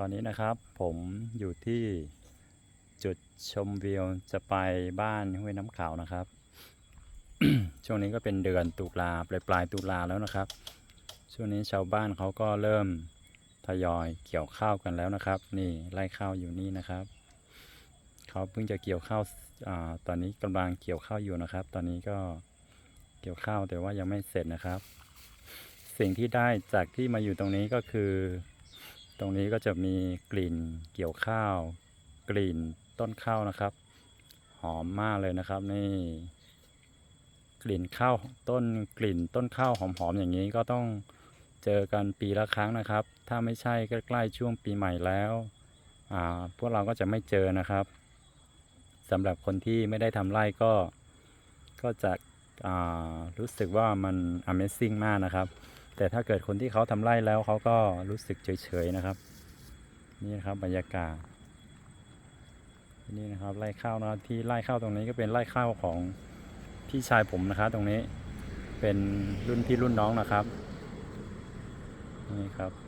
ตอนนี้นะครับผมอยู่ที่จุดชมวิวจะไปบ้านห้วยน้ำขาวนะครับ ช่วงนี้ก็เป็นเดือนตุลาปลายปลายตุลาแล้วนะครับ ช่วงนี้ชาวบ้านเขาก็เริ่มทยอยเกี่ยวข้าวกันแล้วนะครับ นี่ไร่ข้าวอยู่นี่นะครับเขาเพิ่งจะเกี่ยวข้าวอาตอนนี้กำลังเกี่ยวข้าวอยู่นะครับ ตอนนี้ก็เกี่ยวข้าวแต่ว่ายังไม่เสร็จนะครับ สิ่งที่ได้จากที่มาอยู่ตรงนี้ก็คือ ตรงนี้ก็จะมีกลิ่นเกี่ยวข้าว กลิ่นต้นข้าวนะครับ หอมมากเลยนะครับนี่กลิ่นข้าวต้นกลิ่นต้นข้าวหอมๆอย่างนี้ก็ต้องเจอกันปีละครั้งนะครับ ถ้าไม่ใช่ใกล้ๆช่วงปีใหม่แล้วอ่าพวกเราก็จะไม่เจอนะครับสำหรับคนที่ไม่ได้ทำไร่ก็ก็จะรู้สึกว่ามัน Amazing มากนะครับ แต่ถ้าเกิดคนที่เขาทำไร่แล้วเขาก็รู้สึกเฉยๆนะครับ นี่นะครับบรรยากาศนี่นะครับไร่ข้าวนะที่ไร่ข้าวตรงนี้ก็เป็นไร่ข้าวของพี่ชายผมนะครับตรงนี้เป็นรุ่นพี่รุ่นน้องนะครับนี่ครับ